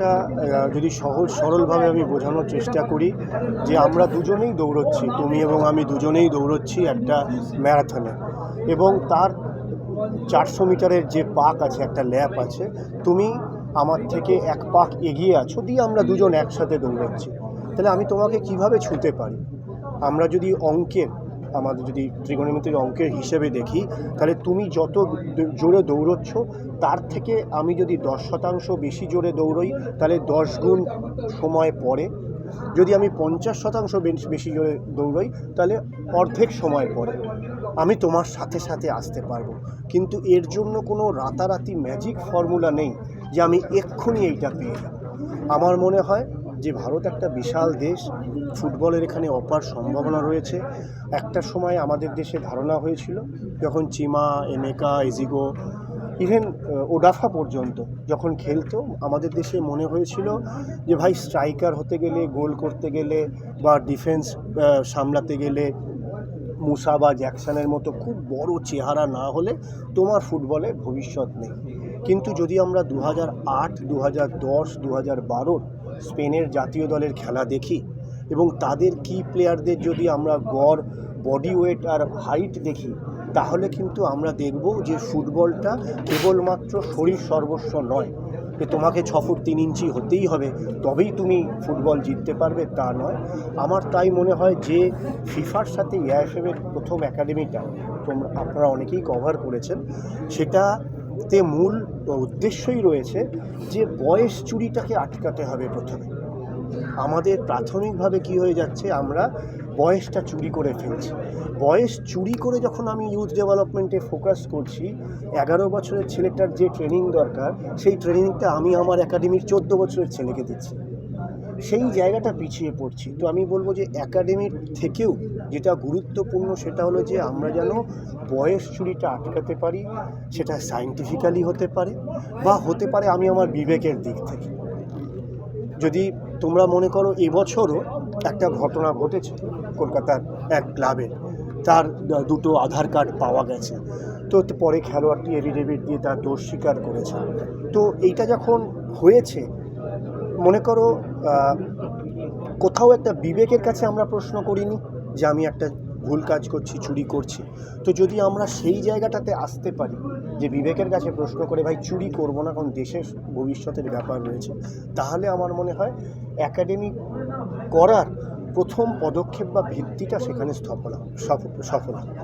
আহ, যদি সহজ সরলভাবে আমি বোঝানোর চেষ্টা করি যে আমরা দুজনেই দৌড়চ্ছি তুমি এবং আমি দুজনেই দৌড়চ্ছি একটা ম্যারাথনে। এবং তার চারশো মিটারের যে পাক আছে একটা ল্যাপ আছে তুমি আমার থেকে এক পাক এগিয়ে আছো দিয়ে আমরা দুজন একসাথে দৌড়চ্ছি। তাহলে আমি তোমাকে কীভাবে ছুঁতে পারি? আমরা যদি অঙ্কের আমাদের যদি ত্রিকোণমিতির অঙ্কের হিসেবে দেখি, তাহলে তুমি যত জোরে দৌড়চ্ছ, তার থেকে আমি যদি দশ শতাংশ বেশি জোরে দৌড়ই, তাহলে দশ গুণ সময় পরে যদি আমি পঞ্চাশ শতাংশ বেশ- জোরে দৌড়ই, তাহলে অর্ধেক সময় পরে আমি তোমার সাথে সাথে আসতে পারব। কিন্তু এর জন্য কোনো রাতারাতি ম্যাজিক ফর্মুলা নেই যে আমি এক্ষুনি এইটা পেয়ে যাব। আমার মনে হয় যে ভারত একটা বিশাল দেশ, ফুটবলের এখানে অপার সম্ভাবনা রয়েছে। একটা সময় আমাদের দেশে ধারণা হয়েছিল, যখন Chima Emeka Ezeugo even Odafa পর্যন্ত যখন খেলতো, আমাদের দেশে মনে হয়েছিল যে ভাই স্ট্রাইকার হতে গেলে, গোল করতে গেলে বা ডিফেন্স সামলাতে গেলে মুসা বা জ্যাকসনের মতো খুব বড় চেহারা না হলে তোমার ফুটবলে ভবিষ্যৎ নেই। কিন্তু যদি আমরা দু হাজার আট দু হাজার দশ দু হাজার বারোর স্পেনের জাতীয় দলের খেলা দেখি এবং তাদের কি প্লেয়ারদের যদি আমরা গড় বডি ওয়েট আর হাইট দেখি, তাহলে কিন্তু আমরা দেখব যে ফুটবলটা কেবলমাত্র শরীর সর্বস্ব নয়। যে তোমাকে ছ ফুট তিন ইঞ্চি হতেই হবে, তবেই তুমি ফুটবল জিততে পারবে, তা নয়। আমার তাই মনে হয় যে ফিফার সাথে এআইএফএমের প্রথম একাডেমিটা তোমরা, আপনারা অনেকেই কভার করেছেন সেটাতে মূল উদ্দেশ্যই রয়েছে যে বয়স চুরিটাকে আটকাতে হবে প্রথমে। আমাদের প্রাথমিকভাবে কি হয়ে যাচ্ছে, আমরা বয়সটা চুরি করে ফেলছি। বয়স চুরি করে যখন আমি ইউথ ডেভেলপমেন্টে ফোকাস করছি, এগারো বছরের ছেলেটার যে ট্রেনিং দরকার, সেই ট্রেনিংটা আমি আমার একাডেমির চোদ্দ বছরের ছেলেকে দিচ্ছি। সেই জায়গাটা পিছিয়ে পড়ছি। তো আমি বলব যে একাডেমির থেকেও যেটা গুরুত্বপূর্ণ সেটা হলো যে আমরা যেন বয়স চুরিটা আটকাতে পারি, সেটা সায়েন্টিফিক্যালি হতে পারে বা হতে পারে আমি আমার বিবেকের দিক থেকে। যদি তোমরা মনে করো এবছরও একটা ঘটনা ঘটেছে কলকাতার এক ক্লাবে, তার দুটো আধার কার্ড পাওয়া গেছে। তো পরে খেলোয়াড়টি এফিডেভিট দিয়ে তার দোষ স্বীকার করেছে। তো এইটা যখন হয়েছে মনে করো কোথাও একটা বিবেকের কাছে আমরা প্রশ্ন করিনি যে আমি একটা ভুল কাজ করছি, চুরি করছি তো যদি আমরা সেই জায়গাটাতে আসতে পারি যে বিবেকের কাছে প্রশ্ন করে, ভাই, চুরি করব না, কারণ দেশের ভবিষ্যতের ব্যাপার রয়েছে, তাহলে আমার মনে হয় একাডেমি করার প্রথম পদক্ষেপ বা ভিত্তিটা সেখানে সফল সফল হবে।